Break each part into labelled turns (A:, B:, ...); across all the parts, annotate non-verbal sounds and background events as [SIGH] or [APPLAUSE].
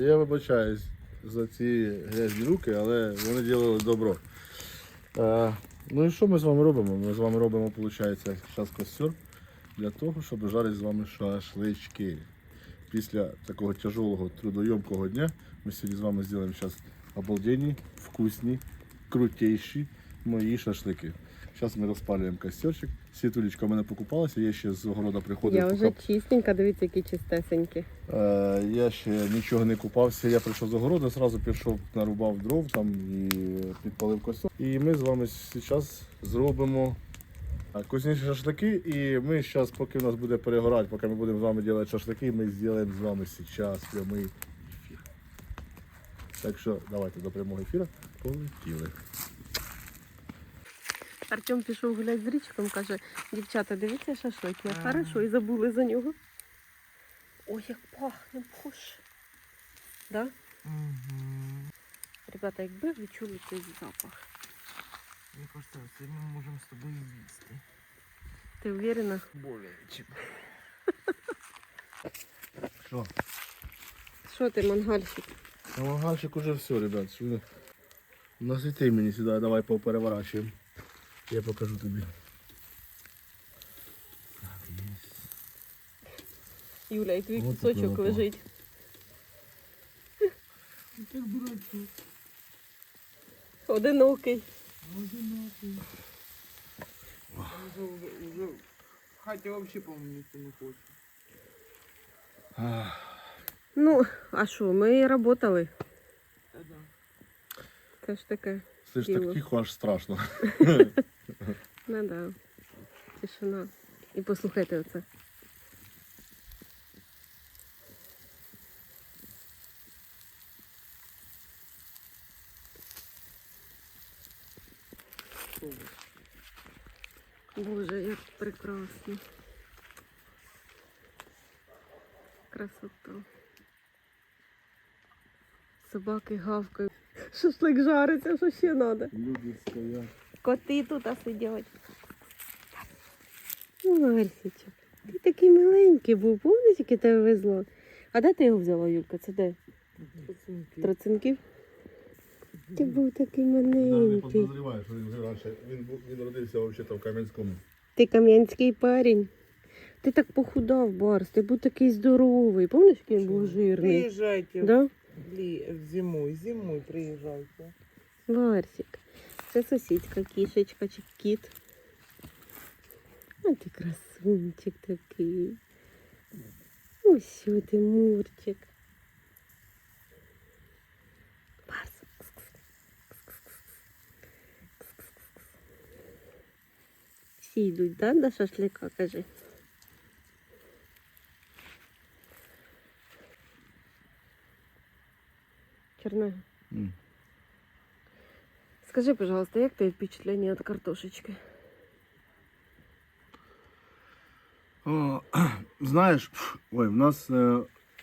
A: Я вибачаюсь за ці грязні руки, але вони ділили добро. Е, ну і що ми з вами робимо? Ми з вами робимо, виходить, зараз костер для того, щоб жарити з вами шашлички. Після такого тяжелого трудойомкого дня ми сьогодні з вами зробимо зараз обалденні, вкусні, крутейші мої шашлики. Зараз ми розпалюємо костерчик. Світулечка в мене покупалася, я ще з огорода приходив.
B: Я вже чистенька, дивіться, які чистесенькі.
A: Е, я ще нічого не купався. Я прийшов з огороду, одразу пішов, нарубав дров там і підпалив костюм. І ми з вами зараз зробимо е, вкусніші шашлики. І ми зараз, поки в нас буде перегорати, поки ми будемо з вами робити шашлики, ми зробимо з вами зараз прямий ефір. Так що давайте до прямого ефіру полетіли.
B: Артем пішов гуляти з річком, каже, дівчата, дивіться шашлик, я
C: Ага.
B: хорошо, і забули за нього. Ой, як пахне, боже. Да?
C: Угу.
B: Ребята, якби ви чули цей запах.
C: Мне кажется, це ми можемо з тобою їсти.
B: Ти уверена?
C: Более чим. [LAUGHS]
A: Що?
B: Що ти, мангальщик?
A: Ну, мангальчик уже все, ребят. Що ви- Насвіти мені сюди, давай попереворачуємо. Я покажу тобі.
B: Юля, і твій
A: От
B: кусочок
A: такий
B: лежить.
C: Так дурачок.
B: Одинокий.
C: Одинокий. Уже, уже, уже в хаті вообще, по-моему, ніхто не хоче.
A: Ах.
B: Ну, а що, ми і працювали.
C: Та-да.
B: Це ж таке.
A: Це ж
B: Діло.
A: так тихо, аж страшно. [LAUGHS]
B: Ну да. Тишина. І послухайте оце. Боже, як прекрасно. Красота. Собаки гавкають. Шашлик жариться, що ще треба?
A: Люди стоять.
B: Коти тут сидять. Ну, Арсічок, ти такий миленький був, пам'ятаєш, яке тебе везло? А де ти його взяла, Юлька? Це де?
C: Пацанки.
B: Троцинків? Ти був такий
A: не
B: маленький.
A: підозріваю, що він вже раніше. Він, був- він родився взагалі в Кам'янському.
B: Ти кам'янський парень. Ти так похудав, Барс, ти був такий здоровий. Пам'ятаєш, який він був жирний?
C: Приїжджайте
B: Да?
C: лі... зимою, зимою приїжджайте.
B: Барсик. Це сусідка, кішечка чи кіт. А ти красунчик такий. Ось що ти, Мурчик. Барс. Всі йдуть, да, до шашлика, кажи. Чернега.
A: М.
B: Скажи, пожалуйста, як твоє впечатлення від картошечки?
A: О, [CLEARS THROAT] знаєш, [CLEARS THROAT] ой, в нас е,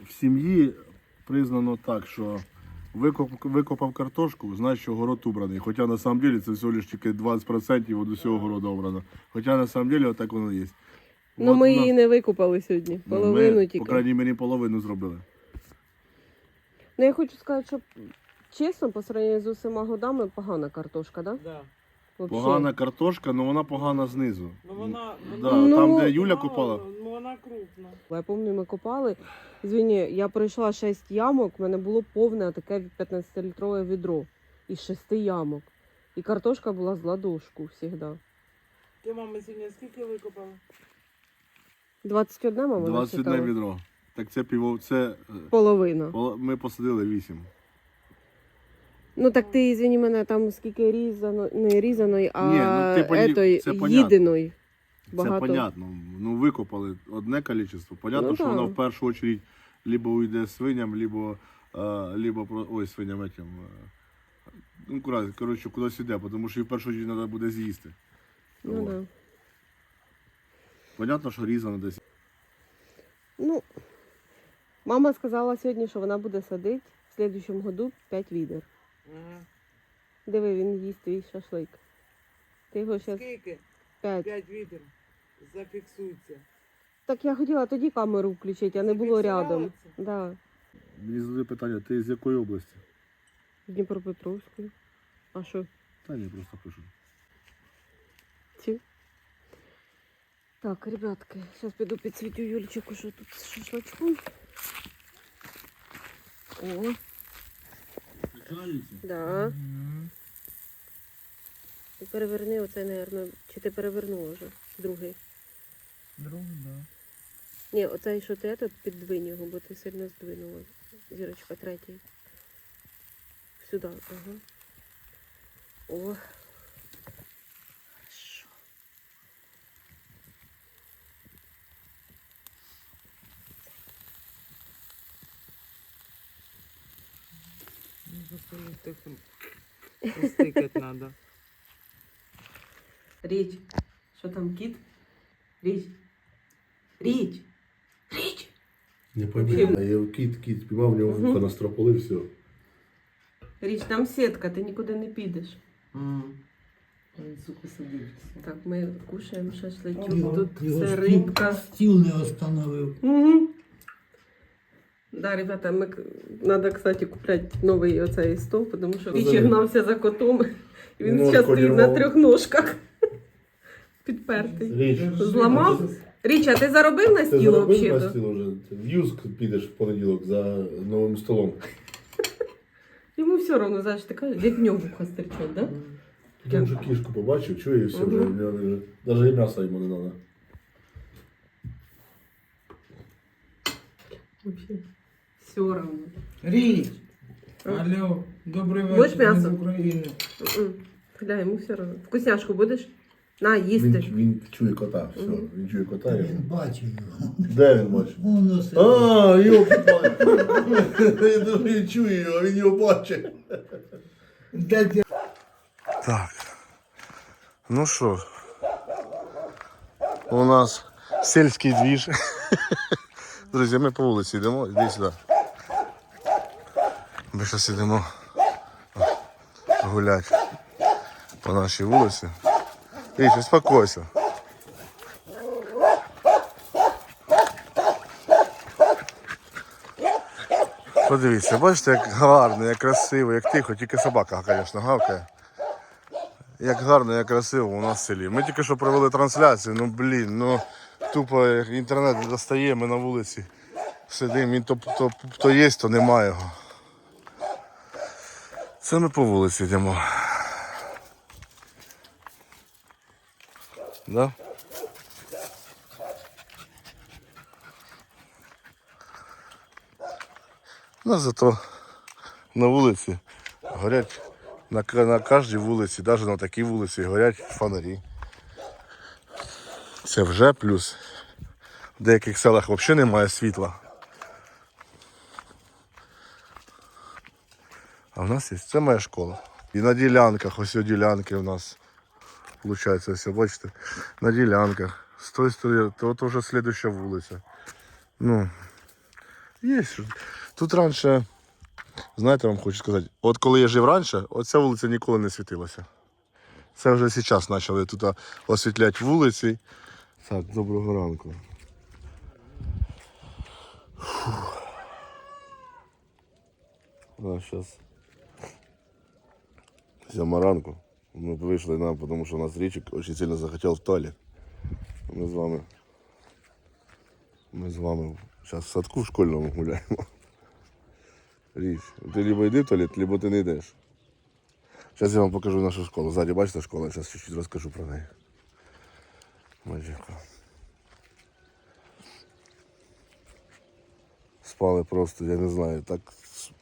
A: в сім'ї признано так, що викоп, викопав картошку, знаєш, що город убраний. Хоча на самом деле це всього лиш тільки 20% від усього городу обрано. Хоча на самом деле отак воно є.
B: Ну,
A: От
B: ми
A: нас-
B: її не викупали сьогодні.
A: ну,
B: Половину
A: ми,
B: тільки.
A: По крайній мірі, половину зробили.
B: Ну я хочу сказати, що чесно, по сравненню з усіма годами погана картошка, да?
C: Да.
B: Вообще.
A: Погана картошка, але вона погана знизу.
C: Ну вона,
A: Да,
B: Ну,
A: там, де Юля
C: мало,
A: купала.
C: Ну вона крупна.
B: Я пам'ятаю, ми копали. Звіні, я пройшла 6 ямок, в мене було повне таке 15-літрове відро із 6 ямок. І картошка була з ладошку завжди.
C: Ти, мама, сьогодні скільки викопала?
B: 21, мама,
A: 21
B: насчитала?
A: відро. Так це піво, це е,
B: Половина.
A: поло- ми посадили 8.
B: Ну так ти, извини мене, там скільки різано, не різаної, а
A: Ні, ну, ти поні-
B: етої,
A: це понятно.
B: їденої.
A: Це
B: Багато.
A: понятно. Ну викопали одне кількість. Понятно,
B: Ну,
A: що
B: да.
A: воно в першу чергу либо уйде свиням, либо, е, либо про- ой, свиням этим. е, Ну, кура- коротше, кудись іде, тому що і в першу чергу треба буде з'їсти.
B: Ну,
A: Вот.
B: да.
A: Понятно, що різано десь.
B: ну, мама сказала сьогодні, що вона буде садити в слідчому году 5 відер.
C: Ага.
B: Диви, він їсть твій шашлик. Ти його зараз
C: Скільки?
B: 5.
C: П'ять вітер. Зафіксуйся.
B: Так я хотіла тоді камеру включити, а не було рядом. Да.
A: Мені задали питання, ти з якої області?
B: Дніпропетровською. А що?
A: Та ні, просто пишу.
B: Ці? Так, ребятки, зараз піду підсвітю Юльчику, що тут з шашлачком. О, да.
C: Угу.
B: Ти переверни оцей, наверное, чи ти перевернула вже другий.
C: Другий, да.
B: Ні, оцей, що ти тут піддвинь його, бо ти сильно здвинула. Зірочка третій. Сюди, ага. О.
C: Ну, зато не тихо. Постикать надо.
B: Річ. Що там, кіт? Річ. Річ. Річ.
A: Не пойми, а я кіт, кіт, піймав в нього
B: Мгм.
A: вуха настропили, все.
B: Річ, там сітка, ти нікуди не підеш.
C: М. Він, сука, сидить. все.
B: Так, ми кушаємо шашличок.
D: Його-
B: Тут
D: його
B: все
D: стіл-
B: рибка.
D: Стіл не остановив.
B: Угу. Да, ребята, ми надо, кстати, купляти новий оцей стол, тому що. Гнався за котом. І він
A: Ножку
B: зараз стоїть на трьох ножках. Підпертий.
A: Річ.
B: Зламав? Річа, ти заробив на
A: Ти
B: стіл
A: заробив на
B: взагалі?
A: стіл вже? Ти В Юск підеш в понеділок за новим столом. [LAUGHS]
B: Йому все одно, знаєш, ти кажеш, як в нього вуха стирчать, да?
A: Він вже кішку побачив, чує і все, вже,
B: Мгм.
A: вже, навіть і м'яса йому не треба.
B: Вообще. Все одно.
D: Річ! Алло, добрий
B: Будеш
D: вечір ми з
B: м'ясо?
D: України.
B: М-м. Йому все одно. Вкусняшку будеш? На, їсти.
A: Він, він чує кота, все, він чує кота. і-
D: Він бачив його.
A: Де він бачить?
D: Воно сидить.
A: А, йоп, [LAUGHS] Я думаю, він чує його, він його бачить. Так. Ну що, у нас сільський двіж. [LAUGHS] Друзі, ми по вулиці йдемо, іди сюди. Ми зараз йдемо гуляти по нашій вулиці. Річ, успокойся. Подивіться, бачите, як гарно, як красиво, як тихо, тільки собака, звісно, гавкає. Як гарно, як красиво у нас в селі. Ми тільки що провели трансляцію, ну блін, ну тупо інтернет достає, ми на вулиці сидимо, він то, то, то є, то немає його. Це ми по вулиці йдемо. Да? Ну зато на вулиці горять на, на кожній вулиці, навіть на такій вулиці горять фонарі. Це вже плюс. В деяких селах взагалі немає світла. А в нас є. Це моя школа. І на ділянках, ось ділянки у нас. Получається, ось, бачите, на ділянках. З тої сторони, то, то вже слідуща вулиця. Ну, є. Тут раніше, знаєте, вам хочу сказати, от коли я жив раніше, оця вулиця ніколи не світилася. Це вже зараз почали тут освітляти вулиці. Так, доброго ранку. Зараз. Сьома ранку. Ми вийшли нам, тому що у нас річик дуже сильно захотів в туалет. Ми з вами. Ми з вами зараз в садку в школьному гуляємо. Річ, ти либо йди в туалет, либо ти не йдеш. Зараз я вам покажу нашу школу. Ззаді бачите школа, зараз чуть-чуть розкажу про неї. Бачите. Спали просто, я не знаю, так,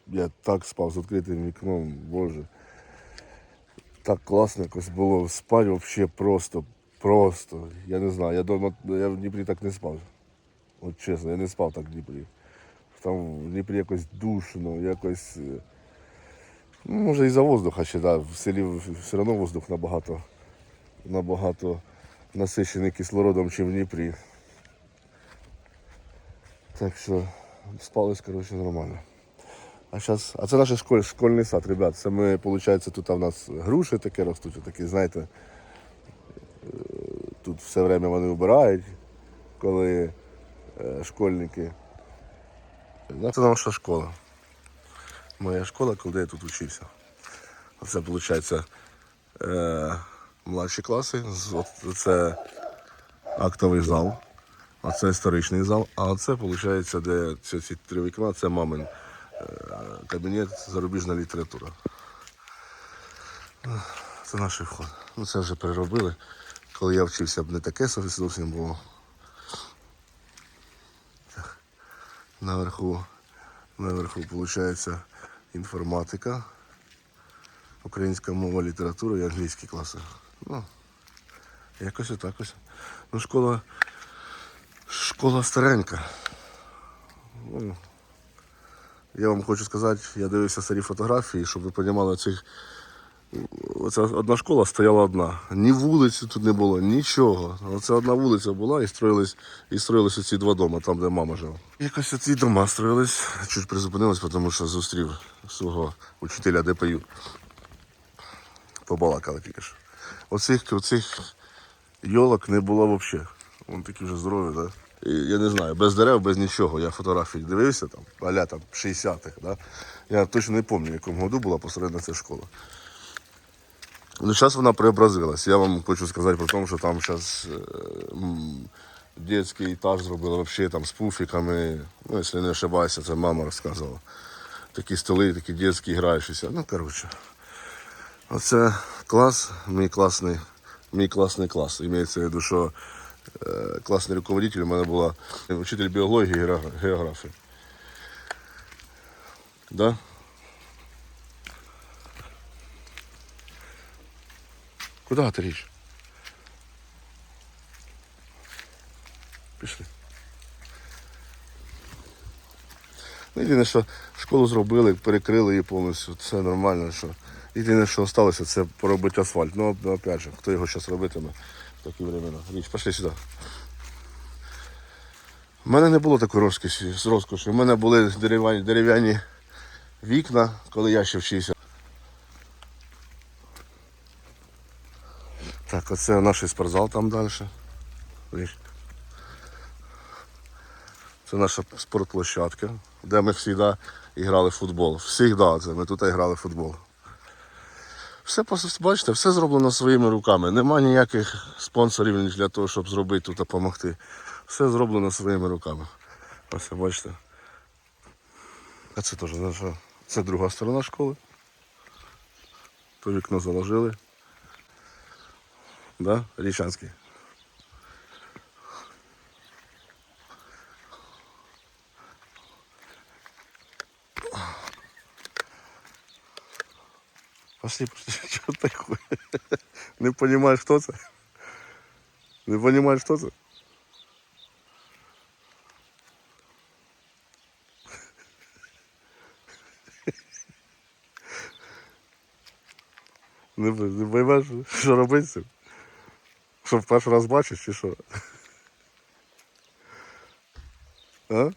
A: я так спав з відкритим вікном, боже. Так класно якось було. Спати взагалі просто, просто. Я не знаю, я дома, я в Дніпрі так не спав. От чесно, я не спав так в Дніпрі. Там в Дніпрі якось душно, якось. е, Ну, може, і за воздуха ще, да. В селі все одно воздух набагато, набагато насичений кислородом, ніж в Дніпрі. Так що спалось, коротше, нормально. А зараз, а це наш школь, школьний сад, ребят. Це ми, виходить, тут у нас груші такі ростуть, такі, знаєте, е, тут все время вони вбирають, коли е, школьники. Це наша школа. моя школа, коли я тут вчився. Це виходить е, младші класи. Це актовий зал, а це історичний зал. А це виходить, де ці, три вікна, це мамин кабінет, зарубіжна література. Це наш вход. Ну це вже переробили. Коли я вчився, б не таке зовсім було. Наверху, наверху виходить інформатика, українська мова, література і англійські класи. Ну, якось отак ось. Ну, школа, школа старенька. Ну, я вам хочу сказати, я дивився старі фотографії, щоб ви розуміли, цих Оця одна школа стояла одна. Ні вулиці тут не було, нічого. Оце одна вулиця була і строїлись, і строїлись оці два дома, там, де мама жила. Якось оці дома строїлись, чуть призупинились, тому що зустрів свого учителя ДПЮ. Побалакали тільки що. Оцих, оцих йолок не було взагалі. Вони такі вже здорові, да? І, я не знаю, без дерев, без нічого. Я фотографії дивився там, аля там 60-х. Да? Я точно не пам'ятаю, в якому году була посередна ця школа. Ну, зараз вона преобразилась. Я вам хочу сказати про те, що там зараз детський етаж зробили вообще там з пуфіками. Ну, якщо не ошибаюся, це мама розказувала. Такі столи, такі дитячі граючіся. Ну, коротше. Оце клас, мій класний, мій класний клас. Імеється в виду, що е, класний руководитель у мене була вчитель біології і геогра- географії. Да? Куда ти річ? Пішли. Ну, єдине, що школу зробили, перекрили її повністю, це нормально. Що... Єдине, що залишилося, це поробити асфальт. Ну, опять же, хто його зараз робитиме такі времена. Річ, пішли сюди. У мене не було такої розкоші, з розкоші. У мене були дерев'яні, дерев'яні вікна, коли я ще вчився. Так, оце наш спортзал там далі. Це наша спортплощадка, де ми завжди грали в футбол. Всігда це ми тут грали в футбол. Все бачите, все зроблено своїми руками. Нема ніяких спонсорів для того, щоб зробити тут допомогти. Все зроблено своїми руками. Ось бачите. А це теж наша. Це друга сторона школи. То вікно заложили. Да, Річанський. Пошли, пошли, [LAUGHS] что такое? [LAUGHS] Не понимаешь, кто это? Не понимаешь, кто это? [LAUGHS] Не, не поймеш, що робити з в перший раз бачиш чи що? А?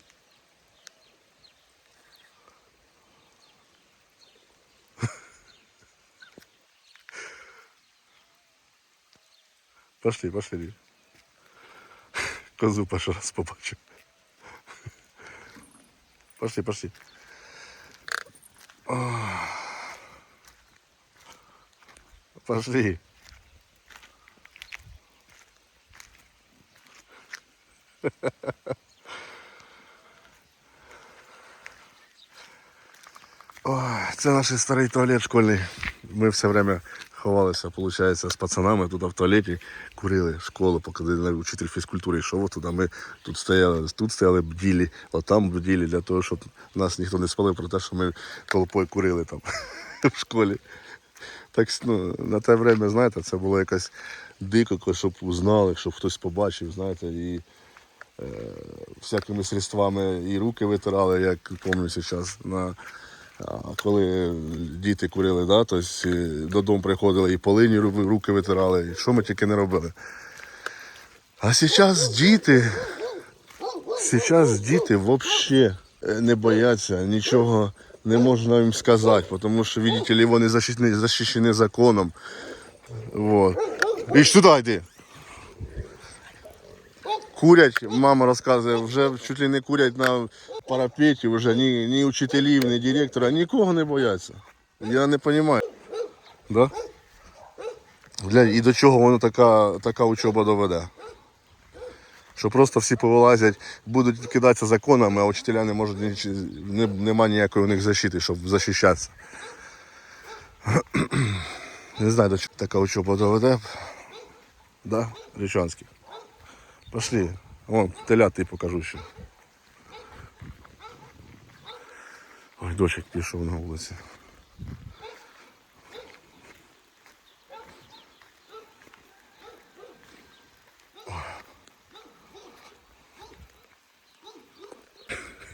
A: Пошли, пошли. Козу перший раз побачив. Пошли, пошли. Пошли. Ой, це наш старий туалет школьний. Ми все время ховалися, виходить, з пацанами тут в туалеті, курили школу, поки учитель фізкультури йшов туди. Ми тут стояли, тут стояли бділі, отам бділі для того, щоб нас ніхто не спалив про те, що ми толпою курили там [LAUGHS] в школі. Так ну, на те время, знаєте, це було якось дико, щоб узнали, щоб хтось побачив, знаєте, і е, всякими средствами і руки витирали, як пам'ятаю зараз. На, коли діти курили, да, то е, додому приходили і полині руки витирали, і що ми тільки не робили. А зараз діти, зараз діти взагалі не бояться, нічого не можна їм сказати, тому що, видите вони захищені законом. Вот. І сюди йди. Курять, мама розказує, вже чуть ли не курять на парапеті, вже ні, ні учителів, ні директора, нікого не бояться. Я не розумію. Да? Бля, і до чого воно така, така учоба доведе? Що просто всі повилазять, будуть кидатися законами, а учителя не можуть ніч... не, нема ніякої у них защити, щоб захищатися. [CLEARS THROAT] Не знаю, до чого така учоба доведе. Да, Річанський. Пошли. Вон, теля ти покажу ще. Ой, дощик пішов на вулиці.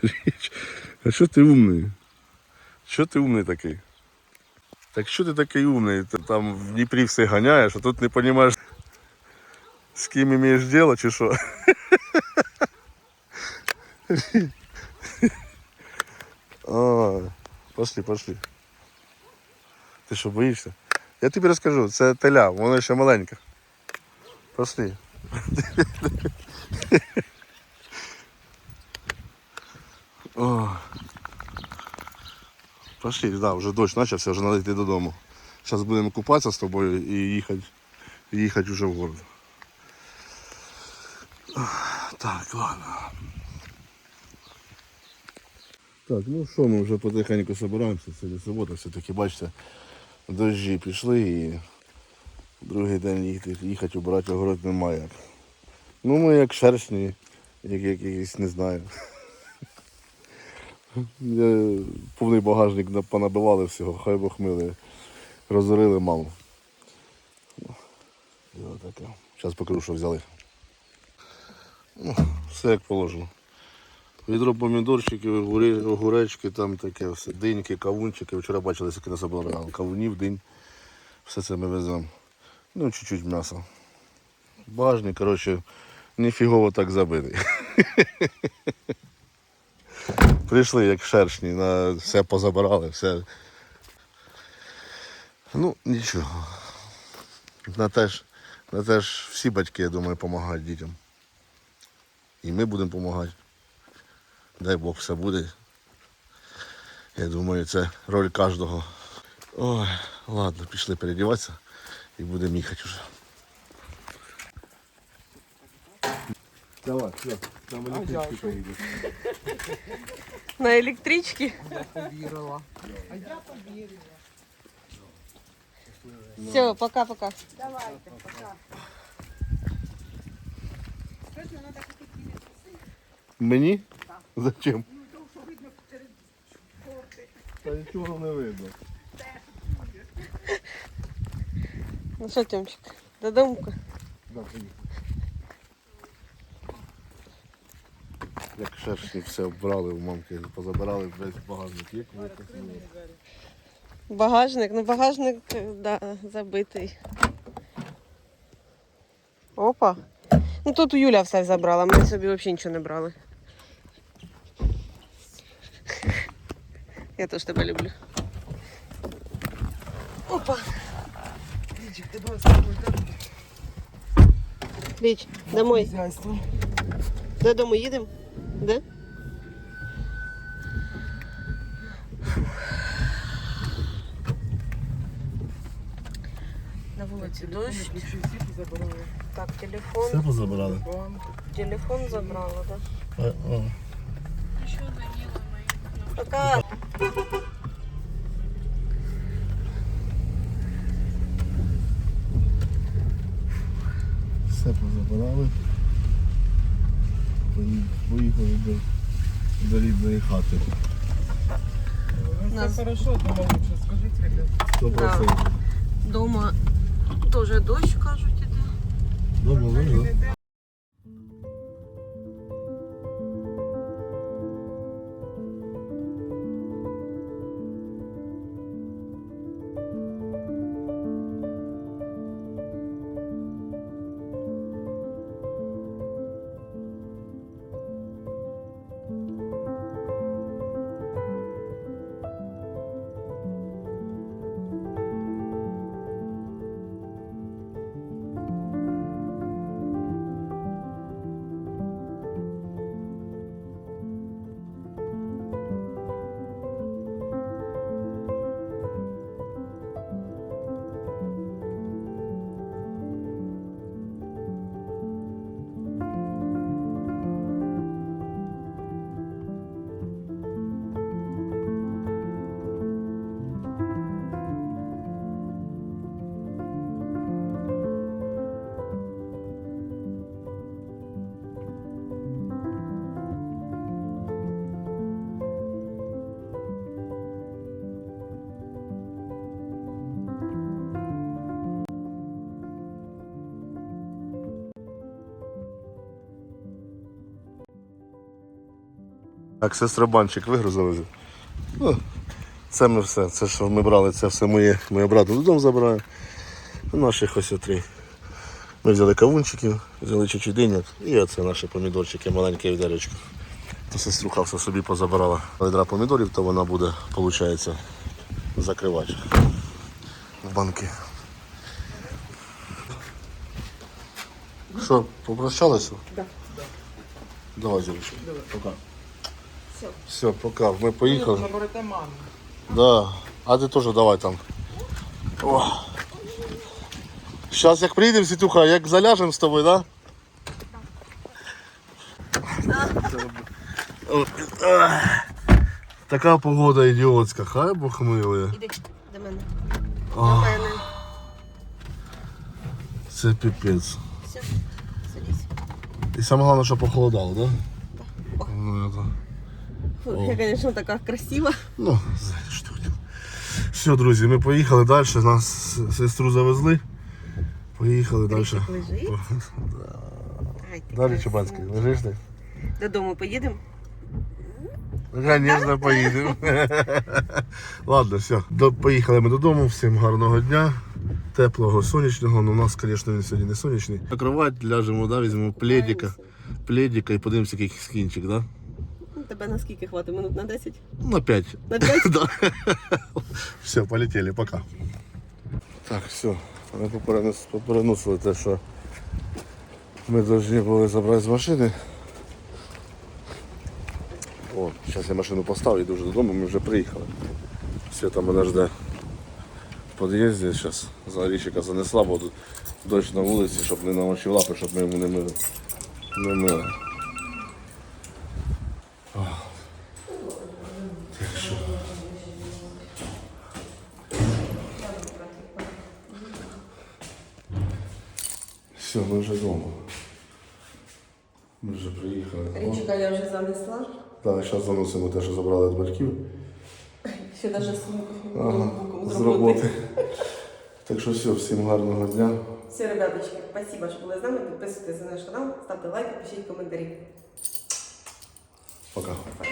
A: [LAUGHS] А що ти умний? Що ти умний такий? Так що ти такий умний? Ти там в Дніпрі все ганяєш, а тут не розумієш, з ким маєш діло чи що? А, пошли, пошли. Ти що, боїшся? Я тобі розкажу, це теля, вона ще маленька. Пошли. О. Пошли, да, вже дощ почався, вже треба йти додому. Зараз будемо купатися з тобою і їхати, їхати вже в город. Так, ладно. Так, ну що, ми вже потихеньку збираємося, сьогодні субота, все-таки бачите, дощі пішли і другий день їхати, їхати убирати огород немає як. Ну ми як шершні, як якісь не знаю. [LAUGHS] Повний багажник понабивали всього, хай Бог милий. Розорили маму. Ну. Зараз покажу, що взяли. Ну, все як положено. Відро помідорчиків, огуречки, там таке все, диньки, кавунчики. Вчора бачили, скільки нас обрали. Кавунів, динь. Все це ми веземо. Ну, чуть-чуть м'яса. Багажник, коротше, ніфігово так забитий. [LAUGHS] Прийшли як шершні, на все позабирали, все. Ну, нічого. На те ж, на те ж всі батьки, я думаю, допомагають дітям. І ми будемо допомагати. Дай Бог все буде. Я думаю, це роль кожного. Ой, ладно, пішли переодіватися і будемо їхати вже. Давай, все, там
C: електрички
A: поїдеш.
B: На електричці.
C: Повірила.
B: Все, пока-пока.
A: Мені? Зачем? Та нічого не видно.
B: Ну що, Тьомчик, додому?
A: Да, поїхали. Як шершні все обрали у мамки, позабирали весь багажник. Як ви так?
B: Багажник, ну багажник, да, забитий. Опа. Ну тут Юля все забрала, ми собі взагалі нічого не брали. Я теж тебе люблю. Опа.
C: Лічик, ти була
B: Ліч, домой. Додому їдемо? Де? На вулиці дощ. Так, телефон.
A: позабирали?
B: Телефон забрала, так?
A: А, а.
B: Пока.
A: Все позабирали. Пої- Поїхали до, до рідної хати.
C: Ну,
B: Нас-
C: Все хорошо, дома лучше, скажіть, ребят.
A: Сто
B: Да.
A: процентів.
B: Дома теж дощ, кажуть, іде.
A: Дома можна? Так, сестробанчик вигрузили. Ну, це ми все. Це що ми брали, це все моє. Моє брата додому забираю. Наших ось три. Ми взяли кавунчиків, взяли чуть-чуть диняк і оце наші помідорчики, маленьке відеречко. То сеструха все собі позабирала. Ведра помідорів, то вона буде, виходить, закривати в банки. Що, попрощалися?
B: Да.
A: Давай, Зірочка. Пока.
B: Все.
A: Все, пока. Ми поїхали.
C: Наберете.
A: Да. А ти теж давай там. О. Зараз як приїдемо, Світуха, як заляжемо з тобою, да? Така погода ідіотська, хай Бог милує.
B: Іди до мене.
A: О,
B: мене.
A: це піпець.
B: Все, садись.
A: І саме головне, що похолодало, да?
B: О.
A: Ну, это...
B: Я, звісно, така красива.
A: Ну, що. Все, друзі, ми поїхали далі. Нас сестру завезли. Поїхали далі.
B: Лежить.
A: Далі. Чубанський, лежиш ти?
B: Додому поїдемо?
A: Звісно, поїдемо. [LAUGHS] Ладно, все. До, поїхали ми додому. Всім гарного дня. Теплого, сонячного. Ну, у нас, звісно, він сьогодні не сонячний. На кровать ляжемо, да, візьмемо пледика. Пледика і подивимося, який скінчик, да?
B: Тебе на скільки хватить? Минут на 10?
A: Ну, На 5.
B: На 5? [LAUGHS]
A: Да. Все, полетели, пока. Так, все. Ми попереносили те, що ми повинні були забрати з машини. О, зараз я машину поставлю, йду вже додому, ми вже приїхали. Свята мене жде в під'їзді зараз. Зарічика занесла, бо тут дощ на вулиці, щоб не намочив лапи, щоб ми йому не мили. Не мили. Все, ми вже вдома. Ми вже приїхали.
B: Річка я вже занесла.
A: Так, зараз заносимо те, що забрали від батьків.
B: Ще навіть сумку
A: Ага, з роботи. [LAUGHS] Так що все, всім гарного дня.
B: Все, ребяточки, спасибо, що були з нами. Підписуйтесь на наш канал, ставте лайки, пишіть коментарі.
A: Пока.
B: Пока.